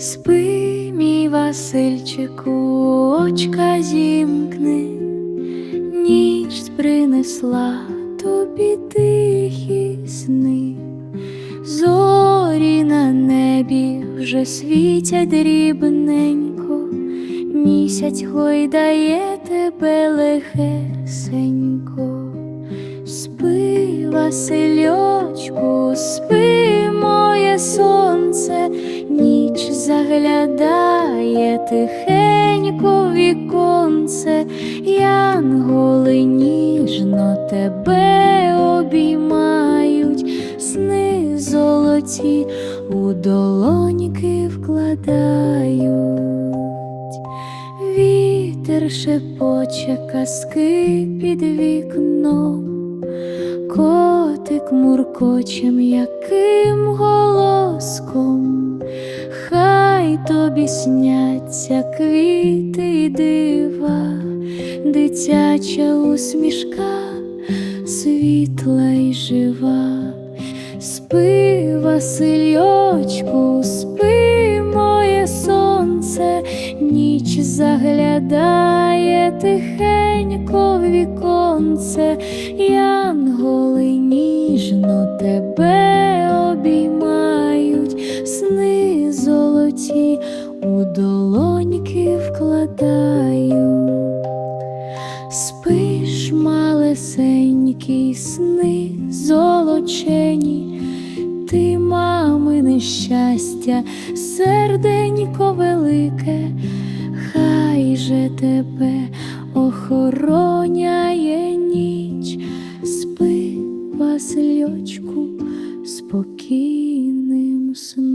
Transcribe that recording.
Спи, мій Васильчику, очка зімкни, ніч принесла тобі тихі сни, зорі на небі вже світять дрібненько, місяць гойдає тебе легесенько. Спи, Васильочку, спи, моє сонце, ніч заглядає тихенько віконце, янголи ніжно тебе обіймають, сни золоті у долоньки вкладають. Вітер шепоче казки під вікном, котик муркоче м'яким голоском, тобі сняться квіти й дива, дитяча усмішка, світла й жива. Спи, Васильочку, спи, моє сонце, ніч заглядає тихенько в віконце, янголи ніжно тебе люті у долоньки вкладаю, спиш малесенькі, сни золочені, ти, мами, нещастя серденько велике, хай же тебе охороняє ніч, спи, Васильочку, спокійним сном.